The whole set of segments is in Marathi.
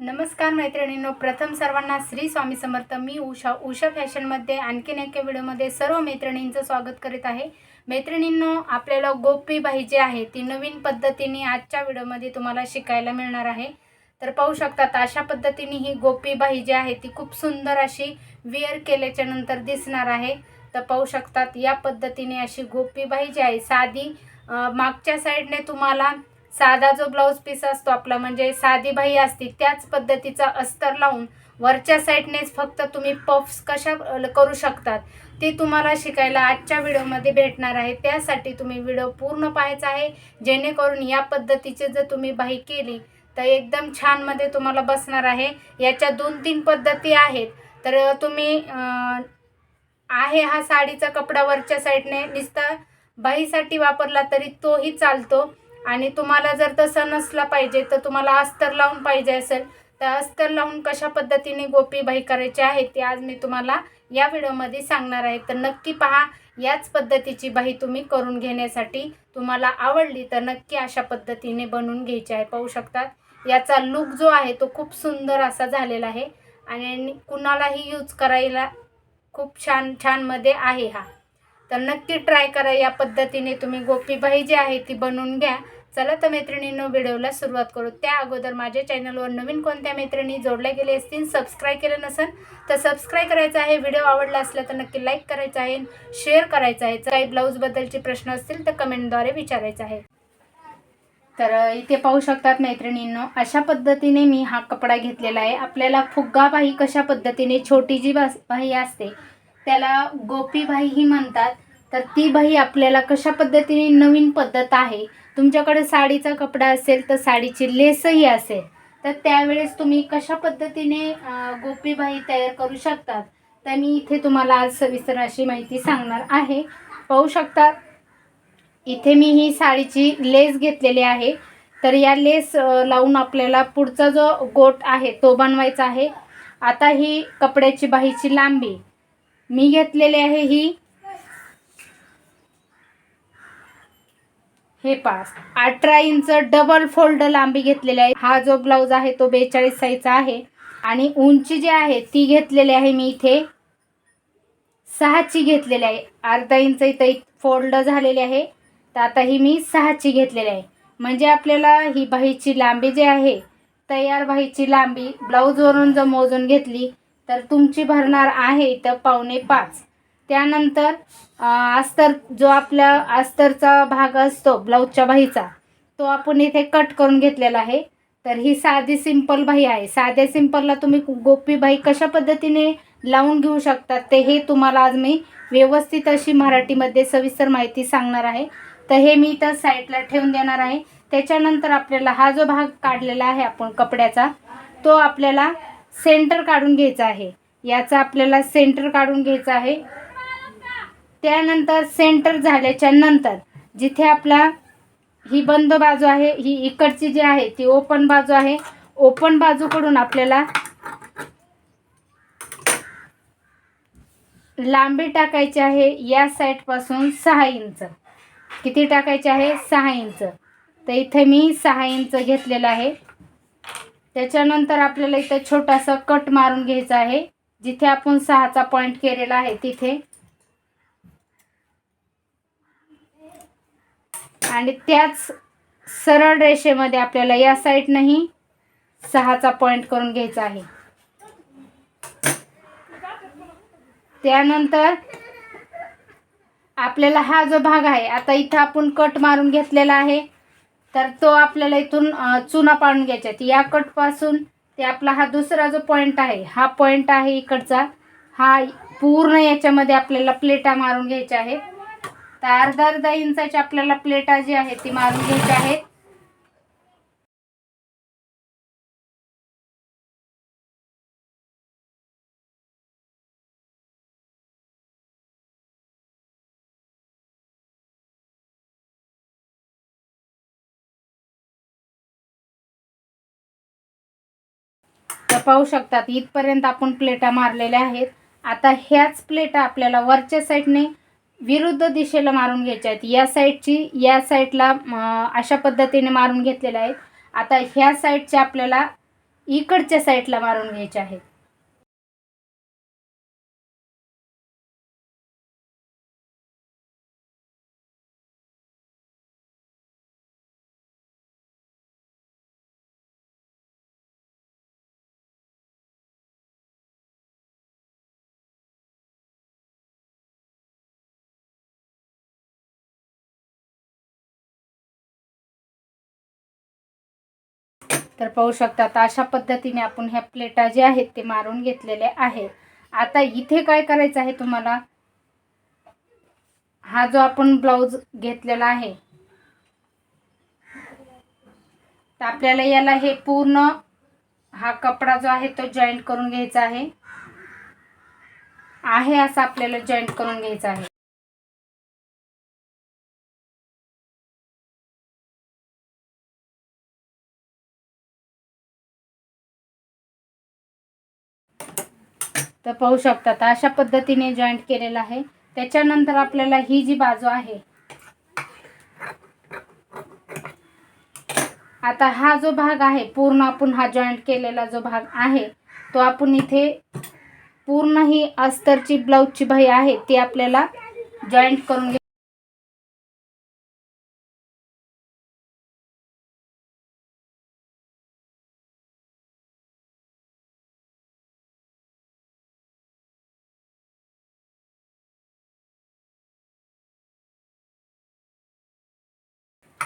नमस्कार मैत्रिणींनो प्रथम सर्वांना श्री स्वामी समर्थ. मी उषा उषा फॅशनमध्ये आणखीन एका व्हिडिओमध्ये सर्व मैत्रिणींचं स्वागत करीत आहे. मैत्रिणींनो आपल्याला गोपी बाई जी आहे ती नवीन पद्धतीने आजच्या व्हिडिओमध्ये तुम्हाला शिकायला मिळणार आहे. तर पाहू शकतात अशा पद्धतीने ही गोपीबाई जी आहे ती खूप सुंदर अशी वेअर केल्याच्यानंतर दिसणार आहे. तर पाहू शकतात या पद्धतीने अशी गोपीबाई जी आहे साधी मागच्या साईडने तुम्हाला साधा जो ब्लाऊज पीस असतो आपला म्हणजे साधी बाही असती त्याच पद्धतीचा अस्तर लावून वरच्या साईडनेच फक्त तुम्ही पफ्स कशा करू शकतात ते तुम्हाला शिकायला आजच्या व्हिडिओमध्ये भेटणार आहे. त्यासाठी तुम्ही व्हिडिओ पूर्ण पाहायचा आहे. जेणेकरून या पद्धतीचे जर तुम्ही बाही केली तर एकदम छानमध्ये तुम्हाला बसणार आहे. याच्या दोन तीन पद्धती आहेत. तर तुम्ही आहे हा साडीचा कपडा वरच्या साईडने निसता बाहीसाठी वापरला तरी तोही चालतो. आणि तुम्हाला जर तसं नसला पाहिजे तर तुम्हाला अस्तर लावून पाहिजे असेल तर अस्तर लावून कशा पद्धतीने गोपीबाई करायची आहे ते आज मी तुम्हाला या व्हिडिओमध्ये सांगणार आहे. तर नक्की पहा याच पद्धतीची बाही तुम्ही करून घेण्यासाठी तुम्हाला आवडली तर नक्की अशा पद्धतीने बनवून घ्यायची आहे. पाहू शकतात याचा लुक जो आहे तो खूप सुंदर असा झालेला आहे. आणि कुणालाही यूज करायला खूप छान छानमध्ये आहे हा. तर नक्की ट्राय करा या पद्धतीने. तुम्ही गोपीबाई जी आहे ती बनवून घ्या. चला तर मैत्रिणींनो व्हिडिओला सुरुवात करू. त्या अगोदर माझ्या चॅनलवर नवीन कोणत्या मैत्रिणी जोडल्या गेले असतील सबस्क्राईब केलं नसेल तर सबस्क्राईब करायचं आहे. व्हिडिओ आवडला असला तर नक्की लाईक करायचं आहे. शेअर करायचं आहे. काही ब्लाऊजबद्दलचे प्रश्न असतील तर कमेंटद्वारे विचारायचं आहे. तर इथे पाहू शकतात मैत्रिणींनो अशा पद्धतीने मी हा कपडा घेतलेला आहे. आपल्याला फुग्गा बाही कशा पद्धतीने छोटी जी बास बाही असते त्याला गोपीबाई ही म्हणतात. तर ती बाई आपल्याला कशा पद्धतीने नवीन पद्धत आहे? तुमच्याकडे साडीचा कपडा असेल तर साडीची लेसही असेल. तर त्यावेळेस तुम्ही कशा पद्धतीने गोपीबाई तयार करू शकतात? तर मी इथे तुम्हाला आज सविस्तर अशी माहिती सांगणार आहे. पाहू शकता इथे मी ही साडीची लेस घेतलेली आहे. तर या लेस लावून आपल्याला पुढचा जो गोट आहे तो बनवायचा आहे. आता ही कपड्याची बाहीची लांबी. मी घेतलेली आहे ही. हे पास अठरा इंच डबल फोल्ड लांबी घेतलेली आहे. हा जो ब्लाऊज आहे तो बेचाळीस साईजचा आहे. आणि उंची जी आहे ती घेतलेली आहे मी इथे. सहाची घेतलेली आहे. अर्धा इंच इथं फोल्ड झालेली आहे. तर आता ही मी सहाची घेतलेली आहे. म्हणजे आपल्याला ही बाहीची लांबी जी आहे तयार बाहीची लांबी ब्लाऊजवरून जर मोजून घेतली तर तुमची भरणार आहे इथं पावणे पाच. त्यानंतर अस्तर जो आपल्या अस्तरचा भाग असतो ब्लाऊजच्या बाहीचा तो आपण इथे कट करून घेतलेला आहे. तर ही साधी सिंपल बाही आहे. साध्या सिंपलला तुम्ही गोपी बाही कशा पद्धतीने लावून घेऊ शकतात ते हे तुम्हाला आज मी व्यवस्थित अशी मराठीमध्ये सविस्तर माहिती सांगणार आहे. तर हे मी इथं साईडला ठेवून देणार आहे. त्याच्यानंतर आपल्याला हा जो भाग काढलेला आहे आपण कपड्याचा तो आपल्याला सेंटर काढून घ्यायचं आहे. याचा आपल्याला सेंटर काढून घ्यायचं आहे. त्यानंतर सेंटर झाल्याच्यानंतर जिथे आपला ही बंद बाजू आहे ही इकडची जी आहे ती ओपन बाजू आहे. ओपन बाजूकडून आपल्याला लांबी टाकायची आहे या साईडपासून सहा इंच. किती टाकायचे आहे? सहा इंच. तर इथे मी सहा इंच घेतलेलं आहे. त्याच्यानंतर आपल्याला इथे छोटासा कट मारून घ्यायचा आहे. जिथे आपण सहाचा पॉईंट केलेला आहे तिथे. आणि त्याच सरळ रेषेमध्ये आपल्याला या साईडनंही सहाचा पॉईंट करून घ्यायचा आहे. त्यानंतर आपल्याला हा जो भाग आहे आता इथं आपण कट मारून घेतलेला आहे. तर तो आपल्याला इथून चुना पाडून घ्यायचा. आहे. या कटपासून ते आपला हा दुसरा जो पॉईंट आहे हा पॉईंट आहे इकडचा. हा पूर्ण याच्यामध्ये आपल्याला प्लेटा मारून घ्यायच्या आहेत. तर अर्धा अर्धा इंचाच्या आपल्याला प्लेटा जी आहे ती मारून घ्यायची आहेत. पाहू शकतात. इथपर्यंत आपण प्लेटा मारलेल्या आहेत. आता ह्याच प्लेटा आपल्याला वरच्या साईडने विरुद्ध दिशेला मारून घ्यायच्या आहेत. या साईडची या साईडला अशा पद्धतीने मारून घेतलेल्या आहेत. आता ह्या साईडच्या आपल्याला इकडच्या साईडला मारून घ्यायचे आहेत. तर पाहू शकता आता अशा पद्धतीने आपण ह्या प्लेटा जे आहेत ते मारून घेतलेले आहे आता इथे काय करायचं आहे तुम्हाला? हा जो आपण ब्लाऊज घेतलेला आहे तर आपल्याला याला हे पूर्ण हा कपडा जो आहे तो जॉईंट करून घ्यायचा आहे. आहे असं आपल्याला जॉईंट करून घ्यायचा आहे. तर पाहू शकतात अशा पद्धतीने जॉईंट केलेलं आहे. त्याच्यानंतर आपल्याला ही जी बाजू आहे आता हा जो भाग आहे पूर्ण आपण हा जॉईंट केलेला जो भाग आहे तो आपण इथे पूर्ण ही अस्तरची ब्लाऊजची बाई आहे ती आपल्याला जॉईंट करून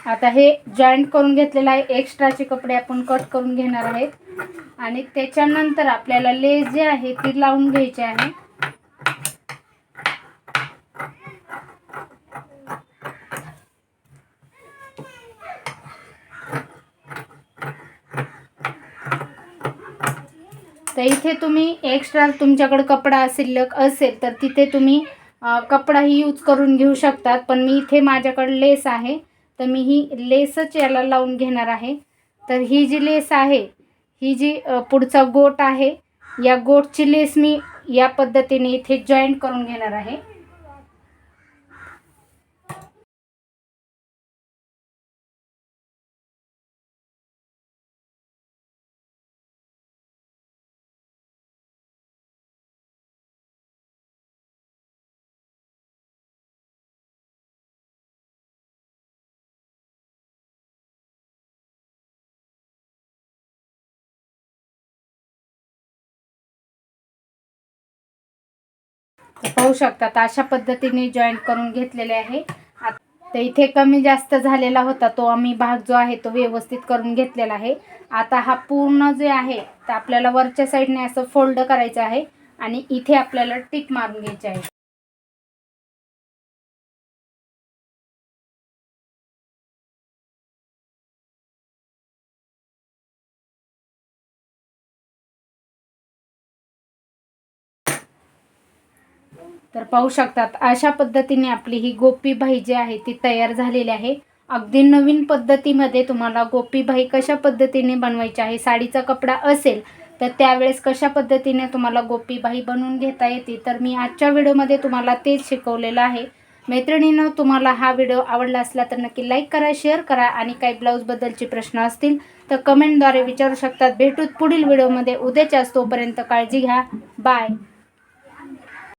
आता हे जॉईंट करून घेतलेलं आहे. एक्स्ट्राचे कपडे आपण कट करून घेणार आहेत. आणि त्याच्यानंतर आपल्याला लेस जे आहे ती लावून घ्यायची आहे. तर इथे तुम्ही एक्स्ट्रा तुमच्याकडे कपडा शिल्लक असेल तर तिथे तुम्ही कपडाही यूज करून घेऊ शकतात. पण मी इथे माझ्याकडे लेस आहे. तर मी ही लेसच याला लावून घेणार आहे. तर ही जी लेस आहे ही जी पुढचा गोट आहे या गोटची लेस मी या पद्धतीने इथे जॉईंट करून घेणार आहे. पाहू शकतात. अशा पद्धतीने जॉईंट करून घेतलेले आहे. तर इथे कमी जास्त झालेला होता तो आम्ही भाग जो आहे तो व्यवस्थित करून घेतलेला आहे. आता हा पूर्ण जे आहे तर आपल्याला वरच्या साईडने असं फोल्ड करायचं आहे आणि इथे आपल्याला टिप मारून घ्यायची आहे. तर पाहू शकतात अशा पद्धतीने आपली ही गोपीबाई जी आहे ती तयार झालेली आहे. अगदी नवीन पद्धतीमध्ये तुम्हाला गोपीबाई कशा पद्धतीने बनवायची आहे साडीचा कपडा असेल तर त्यावेळेस कशा पद्धतीने तुम्हाला गोपीबाई बनवून घेता येते तर मी आजच्या व्हिडिओमध्ये तुम्हाला तेच शिकवलेलं आहे. मैत्रिणीनं तुम्हाला हा व्हिडिओ आवडला असला तर नक्की लाईक करा शेअर करा आणि काही ब्लाऊजबद्दलचे प्रश्न असतील तर कमेंटद्वारे विचारू शकतात. भेटूत पुढील व्हिडिओमध्ये. उद्याच्या तोपर्यंत काळजी घ्या. बाय